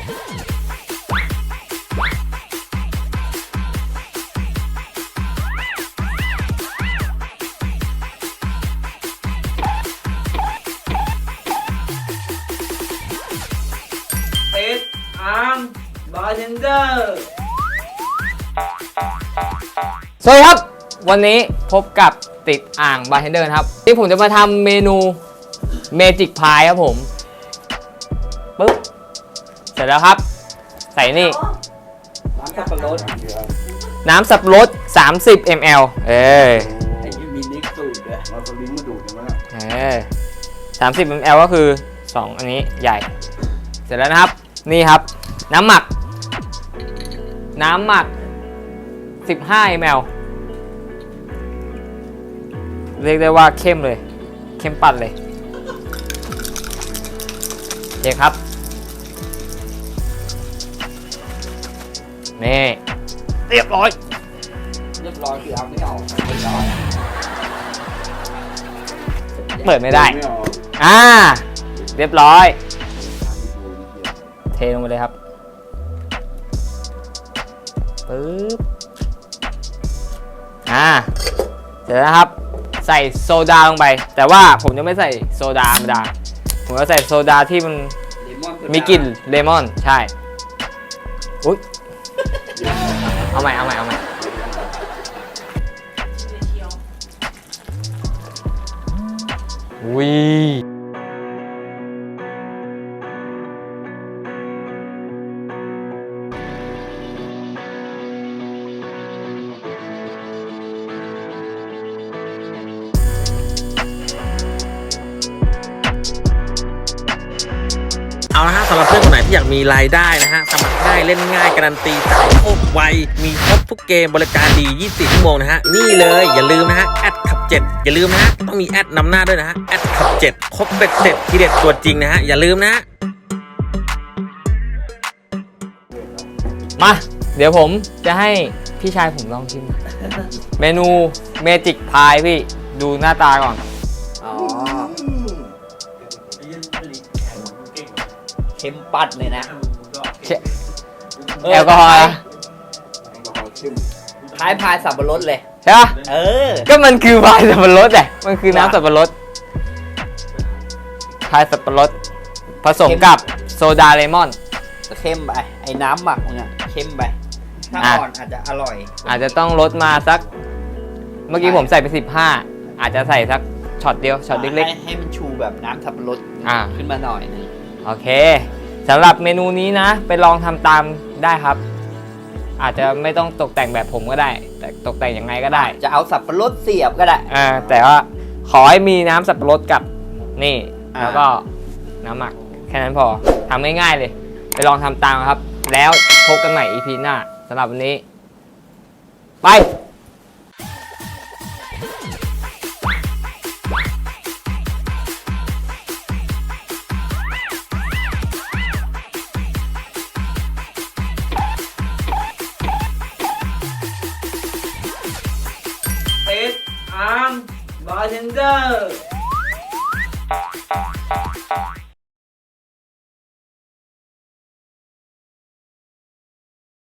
เป็ดอาร์มบาร์เทนเดอร์สวัสดีครับ วันนี้พบกับติดอ่างบาร์เทนเดอร์นะครับ ที่ผมจะมาทำเมนูเมจิกพายครับผมปึ๊บ ร็จแล้วครับ ใส่นี่ น้ำสับปะรดน้ำสับปะรด30 ml เออไอ้ที่มีนิกสูตรด้วยเราสลิงมาดูดกันมั้ยเออ30 ml ก็คือ 2 อันนี้ใหญ่ เสร็จแล้วนะครับ นี่ครับ น้ำหมัก น้ำหมัก 15 ml เรียกได้ว่าเข้มเลย เข้มปัดเลยโอเคครับ นี่เรียบร้อย เรียบร้อยคือเอาไม่ออกเรียบร้อยเปิดไม่ได้ ไม่ออกอ่า เรียบร้อย เทลงไปเลยครับปึ๊บ อ่า เสร็จแล้วนะครับ ใส่โซดาลงไป แต่ว่าผมจะไม่ใส่โซดาธรรมดา ผมจะใส่โซดาที่มันเลมอนมีกลิ่นเลมอน ใช่ อุ๊ย เอาใหม่เอาใหม่เอาใหม่อุ้ย เอาละฮะสำหรับเพื่อนคนไหนที่อยากมีรายได้นะฮะสมัครง่ายเล่นง่ายการันตีจ่ายโคตรไวมีครบทุกเกมบริการดี 24 ชั่วโมงนะฮะนี่เลยอย่าลืมนะฮะแอดขับ7อย่าลืมนะฮะต้องมีแอดนำหน้าด้วยนะฮะแอดขับ7ครบเบ็ดเสร็จทีเด็ดตัวจริงนะฮะอย่าลืมนะฮะมา เดี๋ยวผมจะให้พี่ชายผมลองชิม เมนูเมจิกพายพี่ ดูหน้าตาก่อน เค็มปัดเลยนะแอลกอฮอล์นะคล้ายพายสับปะรดเลย ใช่ปะเออ ก็มันคือพายสับปะรดอะมันคือน้ำสับปะรดพายสับปะรดผสมกับโซดาเลมอนเค็มไป ไอ้น้ำหมักมึงอะเค็มไป ถ้าอะอ่อนอาจจะอร่อย อาจจะต้องลดมาสัก เมื่อกี้ผมใส่ไป15อาจจะใส่สักช็อตเดียวช็อตเล็กให้ให้มันชูแบบน้ำสับปะรดอ่าขึ้นมาหน่อยนึงๆ โอเคสำหรับเมนูนี้นะ ไปลองทำตามได้ครับ อาจจะไม่ต้องตกแต่งแบบผมก็ได้ แต่ตกแต่งยังไงก็ได้จะเอาสับปะรดเสียบก็ได้ อ่าแต่ว่าขอให้มีน้ำสับปะรดกับนี่ อ่า แล้วก็น้ำหมัก แค่นั้นพอทำง่ายๆเลย ไปลองทำตามครับ แล้วพบกันใหม่ EP หน้าสำหรับวันนี้ ไปเป็ ดอาร์